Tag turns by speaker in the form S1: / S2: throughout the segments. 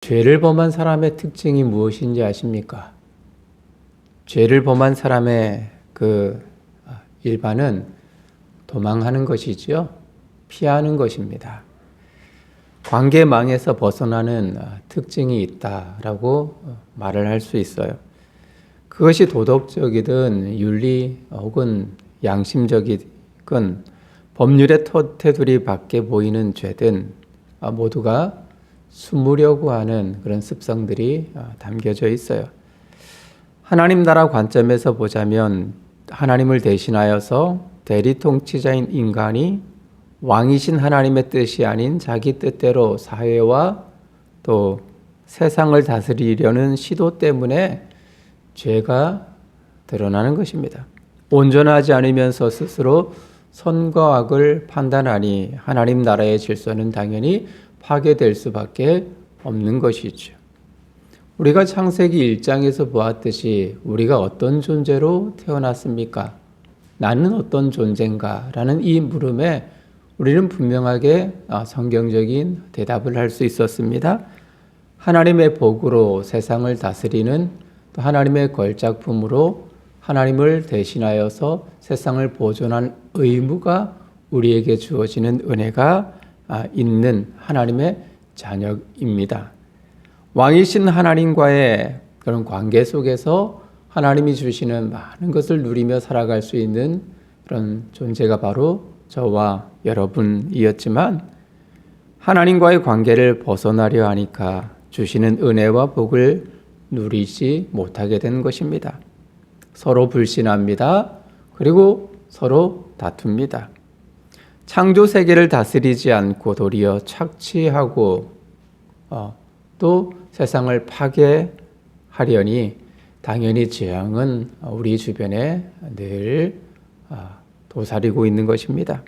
S1: 죄를 범한 사람의 특징이 무엇인지 아십니까? 죄를 범한 사람의 그 일반은 도망하는 것이지요. 피하는 것입니다. 관계망에서 벗어나는 특징이 있다라고 말을 할 수 있어요. 그것이 도덕적이든 윤리 혹은 양심적이든 법률의 테두리 밖에 보이는 죄든 모두가 숨으려고 하는 그런 습성들이 담겨져 있어요. 하나님 나라 관점에서 보자면 하나님을 대신하여서 대리 통치자인 인간이 왕이신 하나님의 뜻이 아닌 자기 뜻대로 사회와 또 세상을 다스리려는 시도 때문에 죄가 드러나는 것입니다. 온전하지 않으면서 스스로 선과 악을 판단하니 하나님 나라의 질서는 당연히 파괴될 수밖에 없는 것이죠. 우리가 창세기 1장에서 보았듯이 우리가 어떤 존재로 태어났습니까? 나는 어떤 존재인가? 라는 이 물음에 우리는 분명하게 성경적인 대답을 할 수 있었습니다. 하나님의 복으로 세상을 다스리는 또 하나님의 걸작품으로 하나님을 대신하여서 세상을 보존한 의무가 우리에게 주어지는 은혜가 있는 하나님의 자녀입니다. 왕이신 하나님과의 그런 관계 속에서 하나님이 주시는 많은 것을 누리며 살아갈 수 있는 그런 존재가 바로 저와 여러분이었지만 하나님과의 관계를 벗어나려 하니까 주시는 은혜와 복을 누리지 못하게 된 것입니다. 서로 불신합니다. 그리고 서로 다툽니다. 창조 세계를 다스리지 않고 도리어 착취하고 어, 또 세상을 파괴하려니 당연히 재앙은 우리 주변에 늘 아, 도사리고 있는 것입니다.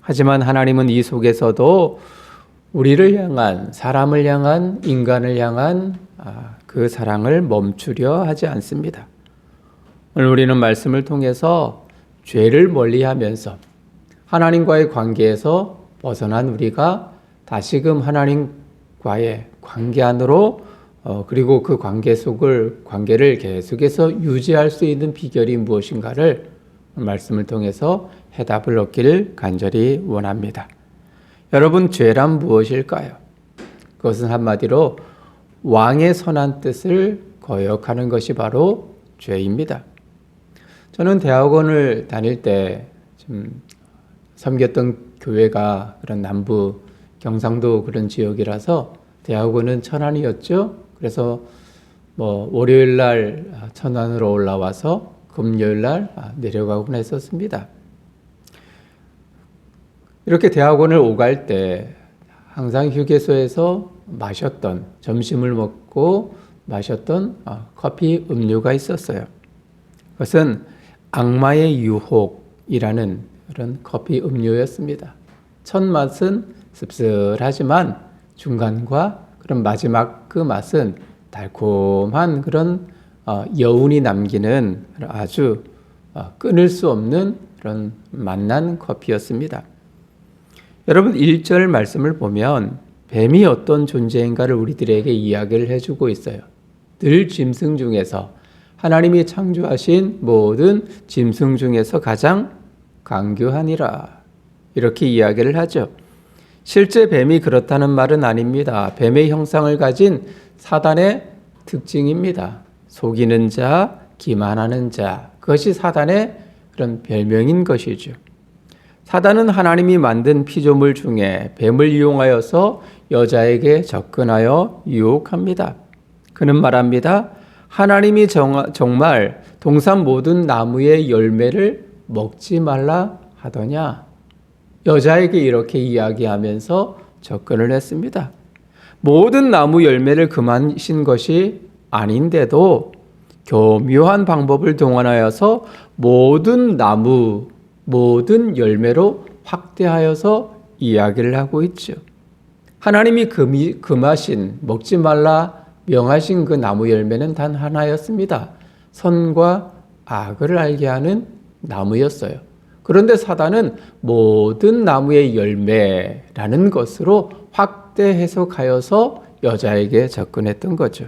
S1: 하지만 하나님은 이 속에서도 우리를 향한 사람을 향한 인간을 향한 아, 그 사랑을 멈추려 하지 않습니다. 오늘 우리는 말씀을 통해서 죄를 멀리하면서 하나님과의 관계에서 벗어난 우리가 다시금 하나님과의 관계 안으로 어, 그리고 그 관계 속을 관계를 계속해서 유지할 수 있는 비결이 무엇인가를 말씀을 통해서 해답을 얻기를 간절히 원합니다. 여러분 죄란 무엇일까요? 그것은 한마디로 왕의 선한 뜻을 거역하는 것이 바로 죄입니다. 저는 대학원을 다닐 때 좀 섬겼던 교회가 그런 남부 경상도 그런 지역이라서 대학원은 천안이었죠. 그래서 뭐 월요일 날 천안으로 올라와서 금요일 날 내려가곤 했었습니다. 이렇게 대학원을 오갈 때 항상 휴게소에서 마셨던 점심을 먹고 마셨던 커피 음료가 있었어요. 그것은 악마의 유혹이라는 그런 커피 음료였습니다. 첫 맛은 씁쓸하지만 중간과 그런 마지막 그 맛은 달콤한 그런 여운이 남기는 아주 끊을 수 없는 그런 맛난 커피였습니다. 여러분 1절 말씀을 보면 뱀이 어떤 존재인가를 우리들에게 이야기를 해주고 있어요. 늘 짐승 중에서 하나님이 창조하신 모든 짐승 중에서 가장 강교하니라. 이렇게 이야기를 하죠. 실제 뱀이 그렇다는 말은 아닙니다. 뱀의 형상을 가진 사단의 특징입니다. 속이는 자, 기만하는 자. 그것이 사단의 그런 별명인 것이죠. 사단은 하나님이 만든 피조물 중에 뱀을 이용하여서 여자에게 접근하여 유혹합니다. 그는 말합니다. 하나님이 정, 정말 동산 모든 나무의 열매를 먹지 말라 하더냐? 여자에게 이렇게 이야기하면서 접근을 했습니다. 모든 나무 열매를 금하신 것이 아닌데도 교묘한 방법을 동원하여서 모든 나무 모든 열매로 확대하여서 이야기를 하고 있죠. 하나님이 금이, 금하신 먹지 말라 명하신 그 나무 열매는 단 하나였습니다. 선과 악을 알게 하는 나무였어요. 그런데 사단은 모든 나무의 열매라는 것으로 확대 해석하여서 여자에게 접근했던 거죠.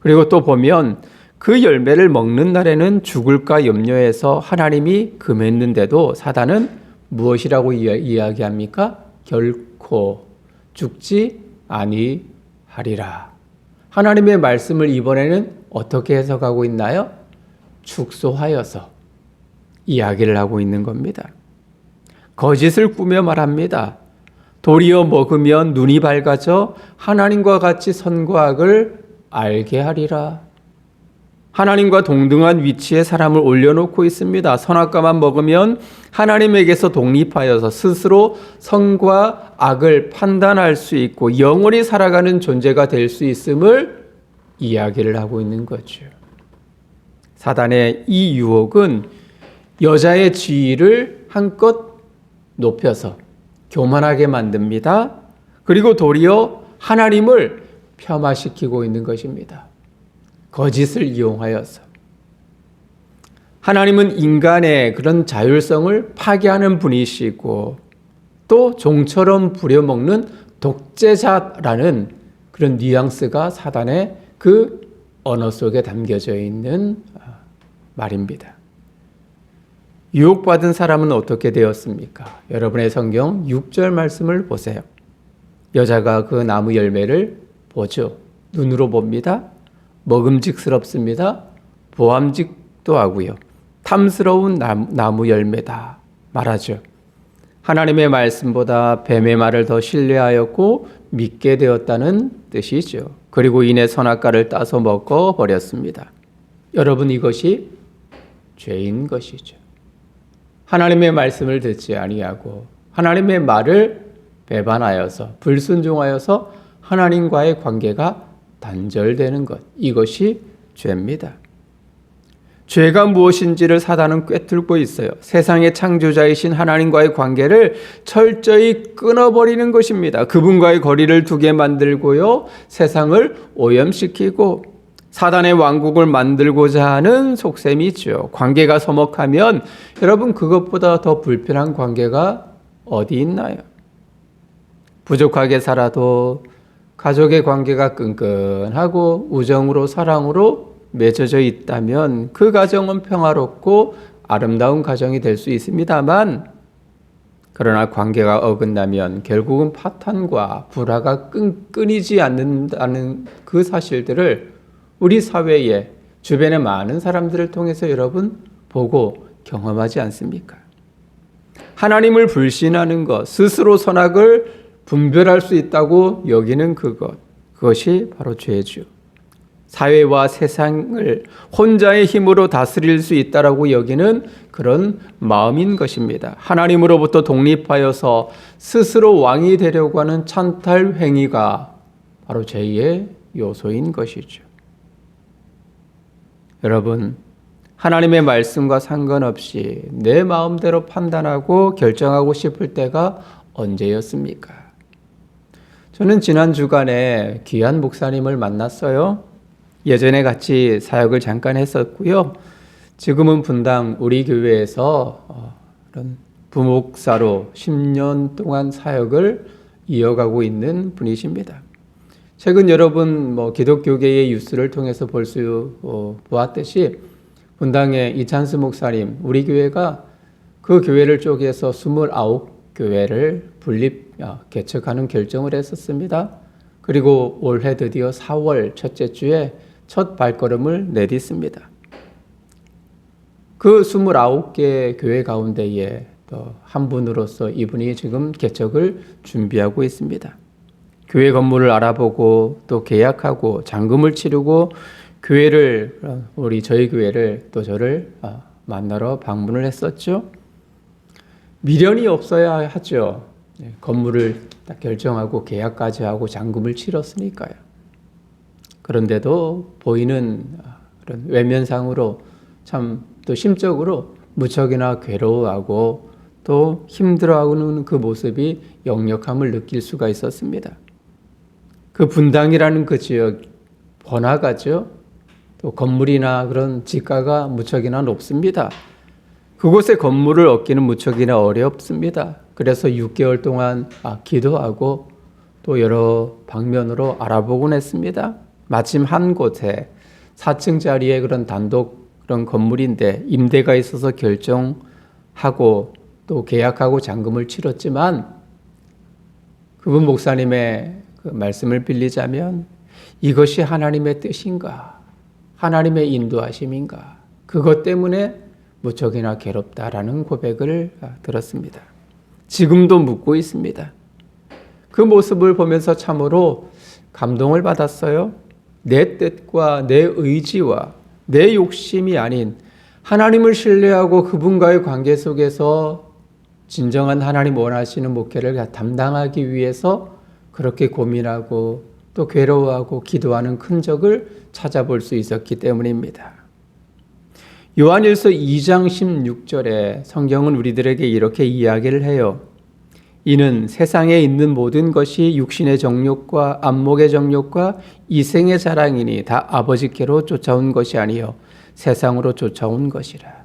S1: 그리고 또 보면 그 열매를 먹는 날에는 죽을까 염려해서 하나님이 금했는데도 사단은 무엇이라고 이야- 이야기합니까? 결코 죽지 아니하리라. 하나님의 말씀을 이번에는 어떻게 해석하고 있나요? 축소하여서 이야기를 하고 있는 겁니다. 거짓을 꾸며 말합니다. 도리어 먹으면 눈이 밝아져 하나님과 같이 선과 악을 알게 하리라. 하나님과 동등한 위치에 사람을 올려놓고 있습니다. 선악과만 먹으면 하나님에게서 독립하여서 스스로 선과 악을 판단할 수 있고 영원히 살아가는 존재가 될 수 있음을 이야기를 하고 있는 거죠. 사단의 이 유혹은 여자의 지위를 한껏 높여서 교만하게 만듭니다. 그리고 도리어 하나님을 폄하시키고 있는 것입니다. 거짓을 이용하여서. 하나님은 인간의 그런 자율성을 파괴하는 분이시고 또 종처럼 부려먹는 독재자라는 그런 뉘앙스가 사단의 그 언어 속에 담겨져 있는 아, 말입니다. 유혹받은 사람은 어떻게 되었습니까? 여러분의 성경 6절 말씀을 보세요. 여자가 그 나무 열매를 보죠. 눈으로 봅니다. 먹음직스럽습니다. 보암직도 하고요. 탐스러운 나무, 열매다 말하죠. 하나님의 말씀보다 뱀의 말을 더 신뢰하였고 믿게 되었다는 뜻이죠. 그리고 이내 선악과를 따서 먹어 버렸습니다. 여러분 이것이 죄인 것이죠. 하나님의 말씀을 듣지 아니하고 하나님의 말을 배반하여서 불순종하여서 하나님과의 관계가 단절되는 것 이것이 죄입니다. 죄가 무엇인지를 사단은 꿰뚫고 있어요. 세상의 창조자이신 하나님과의 관계를 철저히 끊어버리는 것입니다. 그분과의 거리를 두게 만들고요. 세상을 오염시키고 사단의 왕국을 만들고자 하는 속셈이죠. 관계가 서먹하면 여러분 그것보다 더 불편한 관계가 어디 있나요? 부족하게 살아도 가족의 관계가 끈끈하고 우정으로 사랑으로 맺어져 있다면 그 가정은 평화롭고 아름다운 가정이 될 수 있습니다만 그러나 관계가 어긋나면 결국은 파탄과 불화가 끈, 끊이지 않는다는 그 사실들을 우리 사회에 주변의 많은 사람들을 통해서 여러분 보고 경험하지 않습니까? 하나님을 불신하는 것, 스스로 선악을 분별할 수 있다고 여기는 그것, 그것이 바로 죄죠. 사회와 세상을 혼자의 힘으로 다스릴 수 있다라고 여기는 그런 마음인 것입니다. 하나님으로부터 독립하여서 스스로 왕이 되려고 하는 찬탈 행위가 바로 죄의 요소인 것이죠. 여러분, 하나님의 말씀과 상관없이 내 마음대로 판단하고 결정하고 싶을 때가 언제였습니까? 저는 지난 주간에 귀한 목사님을 만났어요. 예전에 같이 사역을 잠깐 했었고요. 지금은 분당 우리 교회에서 어, 부목사로 10년 동안 사역을 이어가고 있는 분이십니다. 최근 여러분 뭐 기독교계의 뉴스를 통해서 볼수 보았듯이 분당의 이찬스 목사님 우리 교회가 그 교회를 쪼개서 29교회를 분립 아, 개척하는 결정을 했었습니다. 그리고 올해 드디어 4월 첫째 주에 첫 발걸음을 내딛습니다. 그 29개 교회 가운데에 또한 분으로서 이분이 지금 개척을 준비하고 있습니다. 교회 건물을 알아보고 또 계약하고 잔금을 치르고 교회를 우리 저희 교회를 또 저를 아, 만나러 방문을 했었죠. 미련이 없어야 하죠. 네, 건물을 딱 결정하고 계약까지 하고 잔금을 치렀으니까요. 그런데도 보이는 그런 외면상으로 참 또 심적으로 무척이나 괴로워하고 또 힘들어하는 그 모습이 역력함을 느낄 수가 있었습니다. 그 분당이라는 그 지역 번화가죠. 또 건물이나 그런 지가가 무척이나 높습니다. 그곳에 건물을 얻기는 무척이나 어렵습니다. 그래서 6개월 동안 아, 기도하고 또 여러 방면으로 알아보곤 했습니다. 마침 한 곳에 4층짜리의 그런 단독 그런 건물인데 임대가 있어서 결정하고 또 계약하고 잔금을 치렀지만 그분 목사님의 그 말씀을 빌리자면 이것이 하나님의 뜻인가? 하나님의 인도하심인가? 그것 때문에 무척이나 괴롭다라는 고백을 들었습니다. 지금도 묻고 있습니다. 그 모습을 보면서 참으로 감동을 받았어요. 내 뜻과 내 의지와 내 욕심이 아닌 하나님을 신뢰하고 그분과의 관계 속에서 진정한 하나님 원하시는 목회를 담당하기 위해서 그렇게 고민하고 또 괴로워하고 기도하는 흔적을 찾아볼 수 있었기 때문입니다. 요한일서 2장 16절에 성경은 우리들에게 이렇게 이야기를 해요. 이는 세상에 있는 모든 것이 육신의 정욕과 안목의 정욕과 이생의 자랑이니 다 아버지께로 쫓아온 것이 아니요 세상으로 쫓아온 것이라.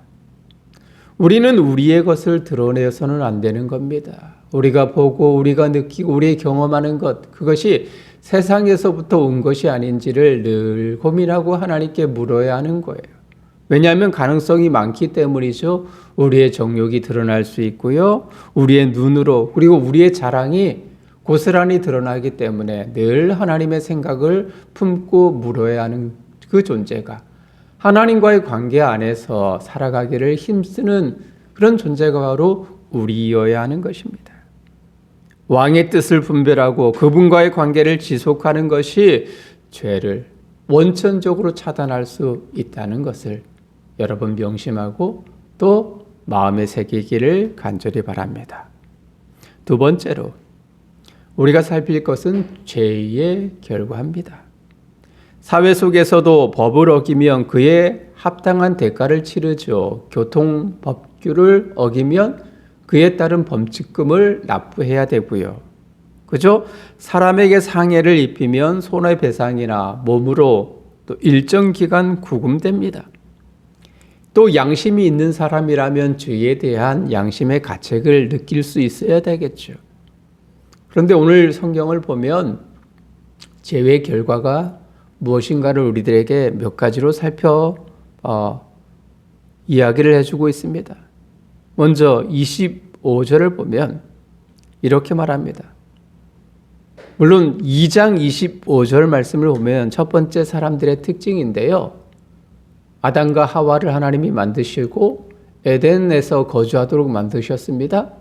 S1: 우리는 우리의 것을 드러내서는 안 되는 겁니다. 우리가 보고 우리가 느끼고 우리 경험하는 것 그것이 세상에서부터 온 것이 아닌지를 늘 고민하고 하나님께 물어야 하는 거예요. 왜냐하면 가능성이 많기 때문이죠. 우리의 정욕이 드러날 수 있고요. 우리의 눈으로 그리고 우리의 자랑이 고스란히 드러나기 때문에 늘 하나님의 생각을 품고 물어야 하는 그 존재가 하나님과의 관계 안에서 살아가기를 힘쓰는 그런 존재가 바로 우리여야 하는 것입니다. 왕의 뜻을 분별하고 그분과의 관계를 지속하는 것이 죄를 원천적으로 차단할 수 있다는 것을 여러분 명심하고 또 마음에 새기기를 간절히 바랍니다. 두 번째로 우리가 살필 것은 죄의 결과입니다. 사회 속에서도 법을 어기면 그에 합당한 대가를 치르죠. 교통 법규를 어기면 그에 따른 범칙금을 납부해야 되고요. 그죠? 사람에게 상해를 입히면 손해배상이나 몸으로 또 일정 기간 구금됩니다. 또 양심이 있는 사람이라면 죄에 대한 양심의 가책을 느낄 수 있어야 되겠죠. 그런데 오늘 성경을 보면 죄의 결과가 무엇인가를 우리들에게 몇 가지로 살펴 어, 이야기를 해주고 있습니다. 먼저 25절을 보면 이렇게 말합니다. 물론 2장 25절 말씀을 보면 첫 번째 사람들의 특징인데요. 아담과 하와를 하나님이 만드시고 에덴에서 거주하도록 만드셨습니다.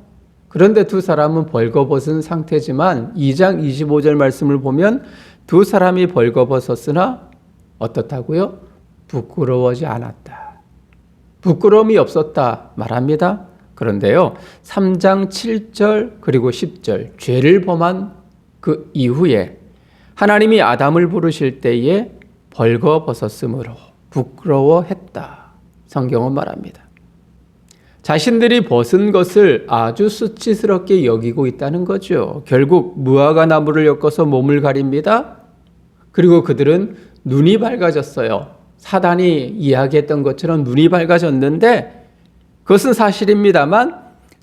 S1: 그런데 두 사람은 벌거벗은 상태지만 2장 25절 말씀을 보면 두 사람이 벌거벗었으나 어떻다고요? 부끄러워지 않았다. 부끄러움이 없었다 말합니다. 그런데요. 3장 7절 그리고 10절 죄를 범한 그 이후에 하나님이 아담을 부르실 때에 벌거벗었으므로 부끄러워했다. 성경은 말합니다. 자신들이 벗은 것을 아주 수치스럽게 여기고 있다는 거죠. 결국 무화과 나무를 엮어서 몸을 가립니다. 그리고 그들은 눈이 밝아졌어요. 사단이 이야기했던 것처럼 눈이 밝아졌는데 그것은 사실입니다만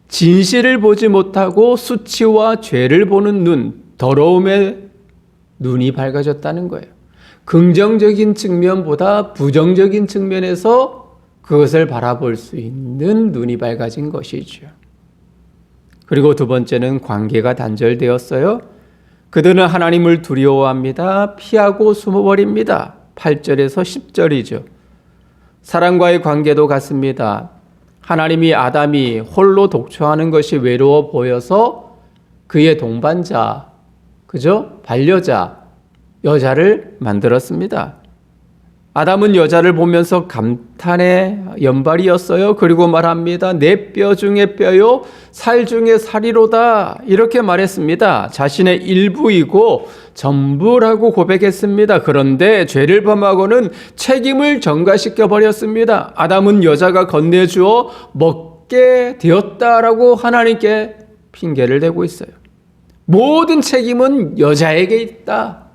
S1: 진실을 보지 못하고 수치와 죄를 보는 눈, 더러움의 눈이 밝아졌다는 거예요. 긍정적인 측면보다 부정적인 측면에서 그것을 바라볼 수 있는 눈이 밝아진 것이죠. 그리고 두 번째는 관계가 단절되었어요. 그들은 하나님을 두려워합니다. 피하고 숨어버립니다. 8절에서 10절이죠. 사람과의 관계도 같습니다. 하나님이 아담이 홀로 독초하는 것이 외로워 보여서 그의 동반자, 그죠? 반려자, 여자를 만들었습니다. 아담은 여자를 보면서 감탄의 연발이었어요. 그리고 말합니다. 내 뼈 중에 뼈요, 살 중에 살이로다. 이렇게 말했습니다. 자신의 일부이고 전부라고 고백했습니다. 그런데 죄를 범하고는 책임을 전가시켜 버렸습니다. 아담은 여자가 건네주어 먹게 되었다라고 하나님께 핑계를 대고 있어요. 모든 책임은 여자에게 있다.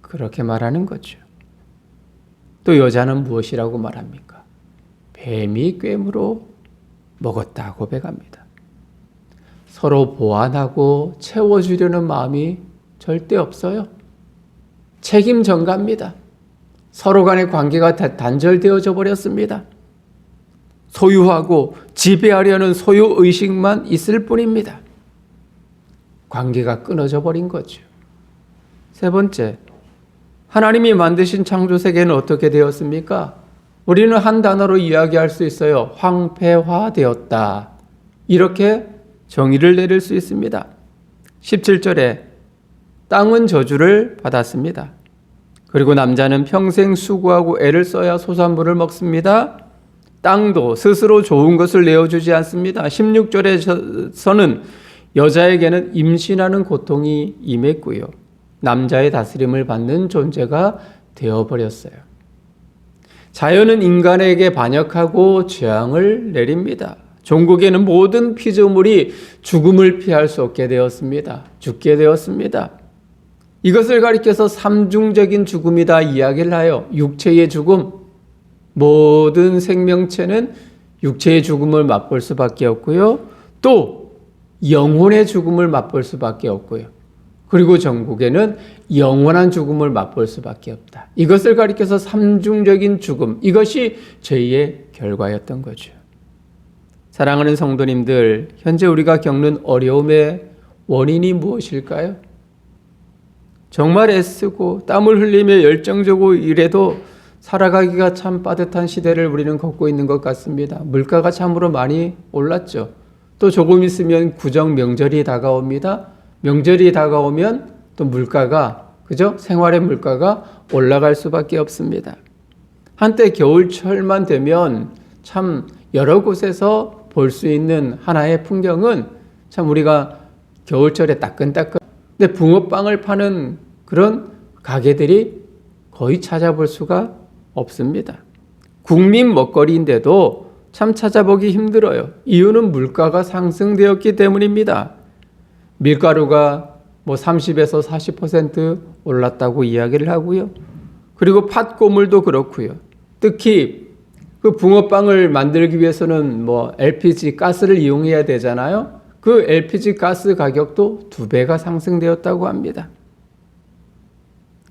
S1: 그렇게 말하는 거죠. 또 여자는 무엇이라고 말합니까? 뱀이 꿰물어 먹었다 고백합니다. 서로 보완하고 채워주려는 마음이 절대 없어요. 책임 전가입니다. 서로 간의 관계가 다- 단절되어져 버렸습니다. 소유하고 지배하려는 소유 의식만 있을 뿐입니다. 관계가 끊어져 버린 거죠. 세 번째, 하나님이 만드신 창조 세계는 어떻게 되었습니까? 우리는 한 단어로 이야기할 수 있어요. 황폐화되었다. 이렇게 정의를 내릴 수 있습니다. 17절에 땅은 저주를 받았습니다. 그리고 남자는 평생 수고하고 애를 써야 소산물을 먹습니다. 땅도 스스로 좋은 것을 내어주지 않습니다. 16절에서는 여자에게는 임신하는 고통이 임했고요. 남자의 다스림을 받는 존재가 되어버렸어요. 자연은 인간에게 반역하고 재앙을 내립니다. 종국에는 모든 피조물이 죽음을 피할 수 없게 되었습니다. 죽게 되었습니다. 이것을 가리켜서 삼중적인 죽음이다 이야기를 하여 육체의 죽음, 모든 생명체는 육체의 죽음을 맛볼 수밖에 없고요. 또 영혼의 죽음을 맛볼 수밖에 없고요. 그리고 전국에는 영원한 죽음을 맛볼 수밖에 없다. 이것을 가리켜서 삼중적인 죽음, 이것이 죄의 결과였던 거죠. 사랑하는 성도님들, 현재 우리가 겪는 어려움의 원인이 무엇일까요? 정말 애쓰고 땀을 흘리며 열정적으로 일해도 살아가기가 참 빠듯한 시대를 우리는 걷고 있는 것 같습니다. 물가가 참으로 많이 올랐죠. 또 조금 있으면 구정 명절이 다가옵니다. 명절이 다가오면 또 물가가 그죠? 생활의 물가가 올라갈 수밖에 없습니다. 한때 겨울철만 되면 참 여러 곳에서 볼 수 있는 하나의 풍경은 참 우리가 겨울철에 따끈따끈 근데 붕어빵을 파는 그런 가게들이 거의 찾아볼 수가 없습니다. 국민 먹거리인데도 참 찾아보기 힘들어요. 이유는 물가가 상승되었기 때문입니다. 밀가루가 뭐 30에서 40% 올랐다고 이야기를 하고요. 그리고 팥고물도 그렇고요. 특히 그 붕어빵을 만들기 위해서는 뭐 LPG 가스를 이용해야 되잖아요. 그 LPG 가스 가격도 두 배가 상승되었다고 합니다.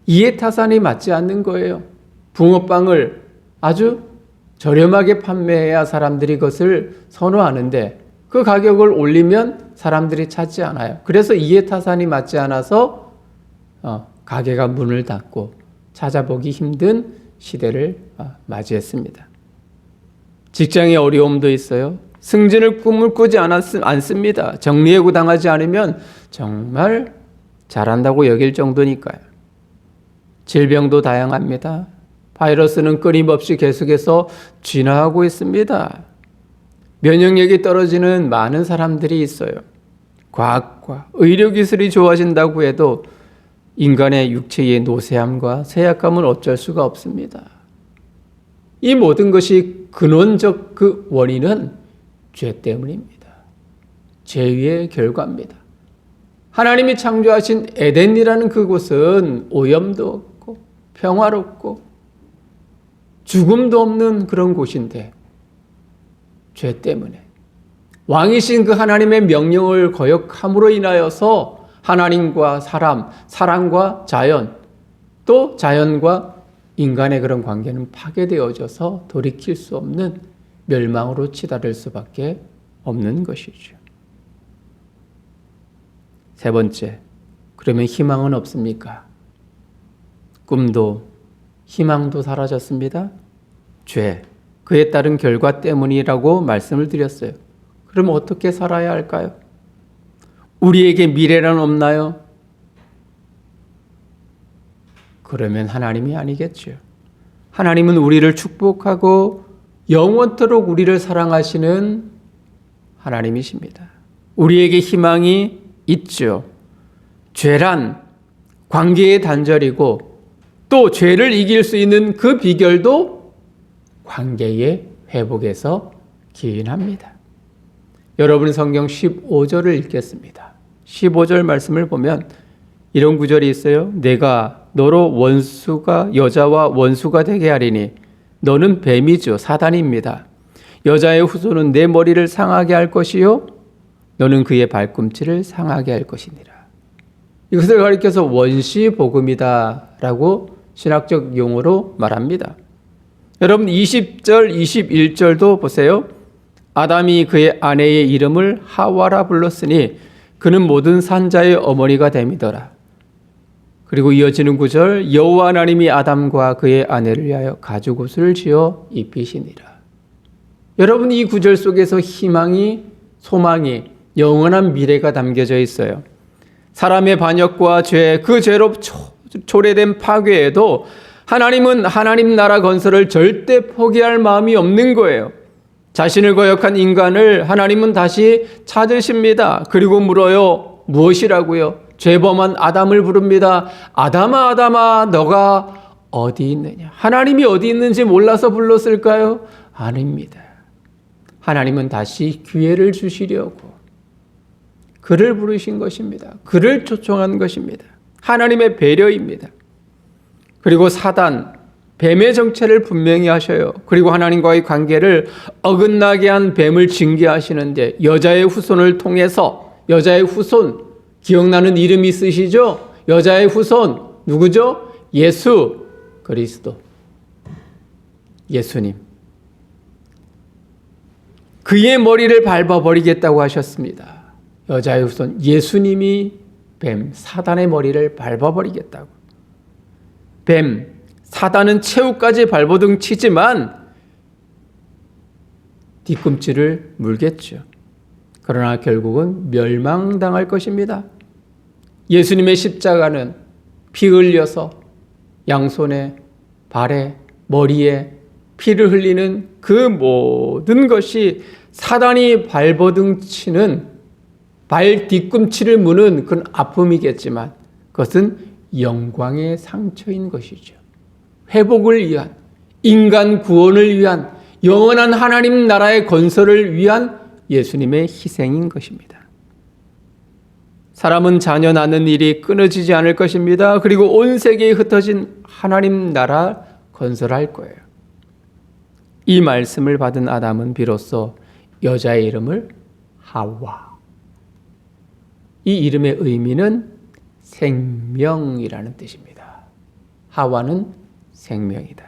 S1: 이해 타산이 맞지 않는 거예요. 붕어빵을 아주 저렴하게 판매해야 사람들이 그것을 선호하는데 그 가격을 올리면 사람들이 찾지 않아요. 그래서 이해 타산이 맞지 않아서 어, 가게가 문을 닫고 찾아보기 힘든 시대를 어, 맞이했습니다. 직장의 어려움도 있어요. 승진을 꿈을 꾸지 않았, 않습니다. 정리해고 당하지 않으면 정말 잘한다고 여길 정도니까요. 질병도 다양합니다. 바이러스는 끊임없이 계속해서 진화하고 있습니다. 면역력이 떨어지는 많은 사람들이 있어요. 과학과 의료기술이 좋아진다고 해도 인간의 육체의 노쇠함과 쇠약감은 어쩔 수가 없습니다. 이 모든 것이 근원적 그 원인은 죄 때문입니다. 죄의 결과입니다. 하나님이 창조하신 에덴이라는 그곳은 오염도 없고 평화롭고 죽음도 없는 그런 곳인데 죄 때문에 왕이신 그 하나님의 명령을 거역함으로 인하여서 하나님과 사람, 사람과 자연, 또 자연과 인간의 그런 관계는 파괴되어져서 돌이킬 수 없는 멸망으로 치달을 수밖에 없는 것이죠. 세 번째, 그러면 희망은 없습니까? 꿈도 희망도 사라졌습니다. 죄, 그에 따른 결과 때문이라고 말씀을 드렸어요. 그럼 어떻게 살아야 할까요? 우리에게 미래란 없나요? 그러면 하나님이 아니겠죠. 하나님은 우리를 축복하고 영원토록 우리를 사랑하시는 하나님이십니다. 우리에게 희망이 있죠. 죄란 관계의 단절이고 또 죄를 이길 수 있는 그 비결도 관계의 회복에서 기인합니다. 여러분 성경 15절을 읽겠습니다. 15절 말씀을 보면 이런 구절이 있어요. 내가 너로 원수가 여자와 원수가 되게 하리니 너는 뱀이죠. 사단입니다. 여자의 후손은 내 머리를 상하게 할 것이요. 너는 그의 발꿈치를 상하게 할 것이니라. 이것을 가리켜서 원시 복음이다라고 신학적 용어로 말합니다. 여러분 20절, 21절도 보세요. 아담이 그의 아내의 이름을 하와라 불렀으니 그는 모든 산자의 어머니가 됨이더라. 그리고 이어지는 구절 여호와 하나님이 아담과 그의 아내를 위하여 가죽 옷을 지어 입히시니라. 여러분 이 구절 속에서 희망이 소망이 영원한 미래가 담겨져 있어요. 사람의 반역과 죄, 그 죄로 초, 초래된 파괴에도 하나님은 하나님 나라 건설을 절대 포기할 마음이 없는 거예요. 자신을 거역한 인간을 하나님은 다시 찾으십니다. 그리고 물어요. 무엇이라고요? 죄범한 아담을 부릅니다. 아담아, 아담아, 너가 어디 있느냐? 하나님이 어디 있는지 몰라서 불렀을까요? 아닙니다. 하나님은 다시 기회를 주시려고 그를 부르신 것입니다. 그를 초청한 것입니다. 하나님의 배려입니다. 그리고 사단, 뱀의 정체를 분명히 하셔요. 그리고 하나님과의 관계를 어긋나게 한 뱀을 징계하시는데 여자의 후손을 통해서 여자의 후손 기억나는 이름이 있으시죠? 여자의 후손 누구죠? 예수 그리스도 예수님 그의 머리를 밟아버리겠다고 하셨습니다. 여자의 후손 예수님이 뱀 사단의 머리를 밟아버리겠다고. 뱀 사단은 최후까지 발버둥 치지만 뒤꿈치를 물겠죠. 그러나 결국은 멸망당할 것입니다. 예수님의 십자가는 피 흘려서 양손에 발에 머리에 피를 흘리는 그 모든 것이 사단이 발버둥 치는 발 뒤꿈치를 무는 그런 아픔이겠지만 그것은 영광의 상처인 것이죠. 회복을 위한 인간 구원을 위한 영원한 하나님 나라의 건설을 위한 예수님의 희생인 것입니다. 사람은 자녀 낳는 일이 끊어지지 않을 것입니다. 그리고 온 세계에 흩어진 하나님 나라 건설할 거예요. 이 말씀을 받은 아담은 비로소 여자의 이름을 하와. 이 이름의 의미는 생명이라는 뜻입니다. 하와는 생명이다.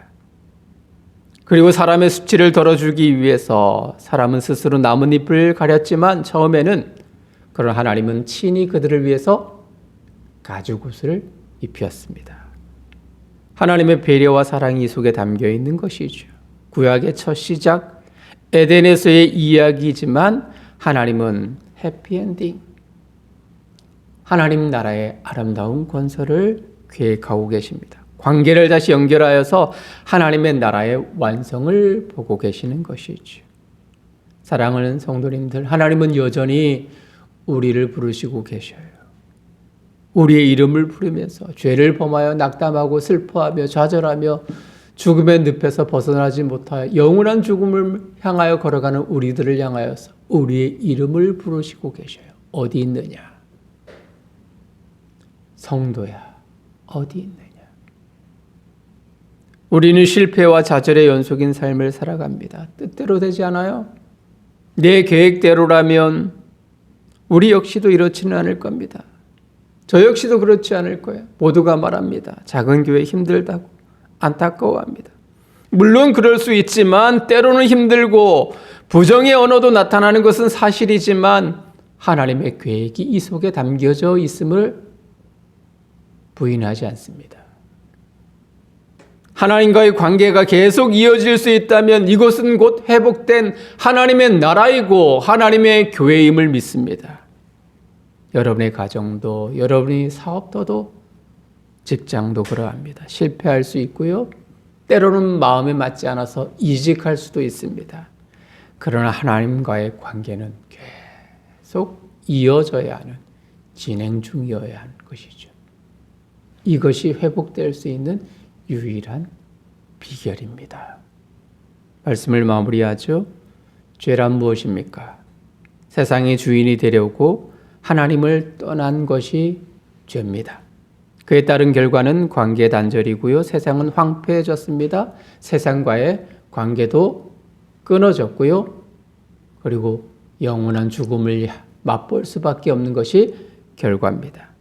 S1: 그리고 사람의 수치를 덜어주기 위해서 사람은 스스로 나뭇잎을 가렸지만 처음에는 그런 하나님은 친히 그들을 위해서 가죽옷을 입혔습니다. 하나님의 배려와 사랑이 이 속에 담겨 있는 것이죠. 구약의 첫 시작, 에덴에서의 이야기지만 하나님은 해피엔딩, 하나님 나라의 아름다운 건설을 계획하고 계십니다. 관계를 다시 연결하여서 하나님의 나라의 완성을 보고 계시는 것이죠. 사랑하는 성도님들, 하나님은 여전히 우리를 부르시고 계셔요. 우리의 이름을 부르면서 죄를 범하여 낙담하고 슬퍼하며 좌절하며 죽음의 늪에서 벗어나지 못하여 영원한 죽음을 향하여 걸어가는 우리들을 향하여서 우리의 이름을 부르시고 계셔요. 어디 있느냐? 성도야, 어디 있느냐? 우리는 실패와 좌절의 연속인 삶을 살아갑니다. 뜻대로 되지 않아요? 내 계획대로라면 우리 역시도 이렇지는 않을 겁니다. 저 역시도 그렇지 않을 거예요. 모두가 말합니다. 작은 교회 힘들다고 안타까워합니다. 물론 그럴 수 있지만 때로는 힘들고 부정의 언어도 나타나는 것은 사실이지만 하나님의 계획이 이 속에 담겨져 있음을 부인하지 않습니다. 하나님과의 관계가 계속 이어질 수 있다면 이곳은 곧 회복된 하나님의 나라이고 하나님의 교회임을 믿습니다. 여러분의 가정도, 여러분의 사업도도, 직장도 그러합니다. 실패할 수 있고요. 때로는 마음에 맞지 않아서 이직할 수도 있습니다. 그러나 하나님과의 관계는 계속 이어져야 하는, 진행 중이어야 하는 것이죠. 이것이 회복될 수 있는 유일한 비결입니다. 말씀을 마무리하죠. 죄란 무엇입니까? 세상의 주인이 되려고 하나님을 떠난 것이 죄입니다. 그에 따른 결과는 관계 단절이고요. 세상은 황폐해졌습니다. 세상과의 관계도 끊어졌고요. 그리고 영원한 죽음을 맛볼 수밖에 없는 것이 결과입니다.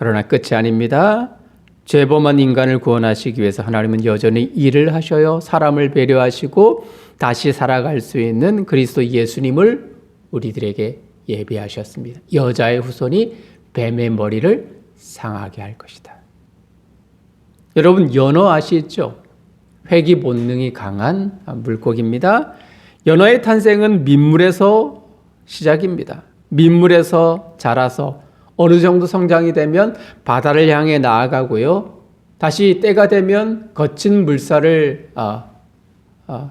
S1: 그러나 끝이 아닙니다. 죄범한 인간을 구원하시기 위해서 하나님은 여전히 일을 하셔요. 사람을 배려하시고 다시 살아갈 수 있는 그리스도 예수님을 우리들에게 예비하셨습니다. 여자의 후손이 뱀의 머리를 상하게 할 것이다. 여러분 연어 아시죠? 회귀 본능이 강한 물고기입니다. 연어의 탄생은 민물에서 시작입니다. 민물에서 자라서 어느 정도 성장이 되면 바다를 향해 나아가고요. 다시 때가 되면 거친 물살을 아, 아,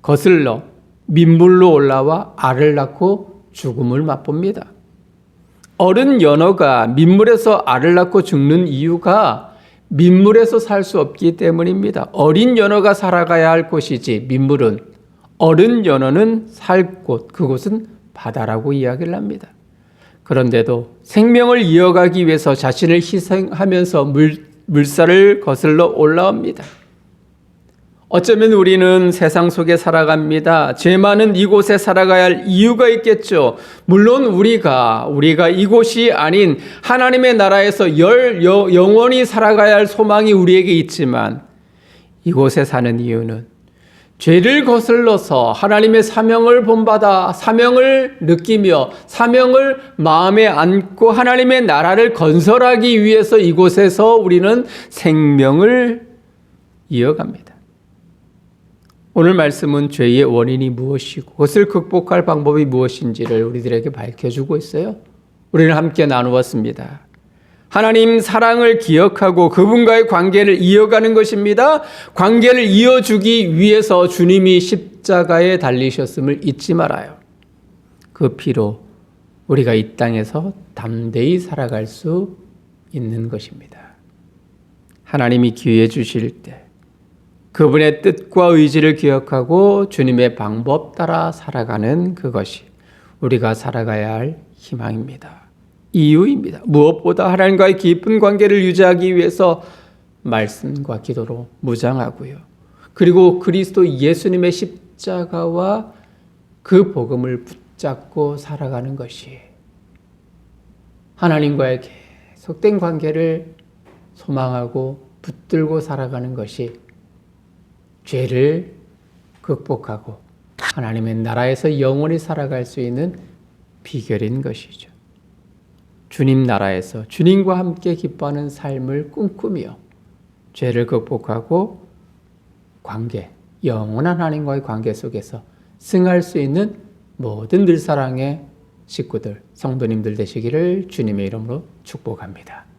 S1: 거슬러 민물로 올라와 알을 낳고 죽음을 맛봅니다. 어른 연어가 민물에서 알을 낳고 죽는 이유가 민물에서 살 수 없기 때문입니다. 어린 연어가 살아가야 할 곳이지 민물은 어른 연어는 살 곳, 그곳은 바다라고 이야기를 합니다. 그런데도 생명을 이어가기 위해서 자신을 희생하면서 물, 물살을 거슬러 올라옵니다. 어쩌면 우리는 세상 속에 살아갑니다. 죄 많은 이곳에 살아가야 할 이유가 있겠죠. 물론 우리가 우리가 이곳이 아닌 하나님의 나라에서 열 영원히 살아가야 할 소망이 우리에게 있지만 이곳에 사는 이유는 죄를 거슬러서 하나님의 사명을 본받아 사명을 느끼며 사명을 마음에 안고 하나님의 나라를 건설하기 위해서 이곳에서 우리는 생명을 이어갑니다. 오늘 말씀은 죄의 원인이 무엇이고 그것을 극복할 방법이 무엇인지를 우리들에게 밝혀주고 있어요. 우리는 함께 나누었습니다. 하나님 사랑을 기억하고 그분과의 관계를 이어가는 것입니다. 관계를 이어주기 위해서 주님이 십자가에 달리셨음을 잊지 말아요. 그 피로 우리가 이 땅에서 담대히 살아갈 수 있는 것입니다. 하나님이 기회 주실 때 그분의 뜻과 의지를 기억하고 주님의 방법 따라 살아가는 그것이 우리가 살아가야 할 희망입니다. 이유입니다. 무엇보다 하나님과의 깊은 관계를 유지하기 위해서 말씀과 기도로 무장하고요. 그리고 그리스도 예수님의 십자가와 그 복음을 붙잡고 살아가는 것이 하나님과의 계속된 관계를 소망하고 붙들고 살아가는 것이 죄를 극복하고 하나님의 나라에서 영원히 살아갈 수 있는 비결인 것이죠. 주님 나라에서 주님과 함께 기뻐하는 삶을 꿈꾸며 죄를 극복하고 관계, 영원한 하나님과의 관계 속에서 승할 수 있는 모든 늘 사랑의 식구들, 성도님들 되시기를 주님의 이름으로 축복합니다.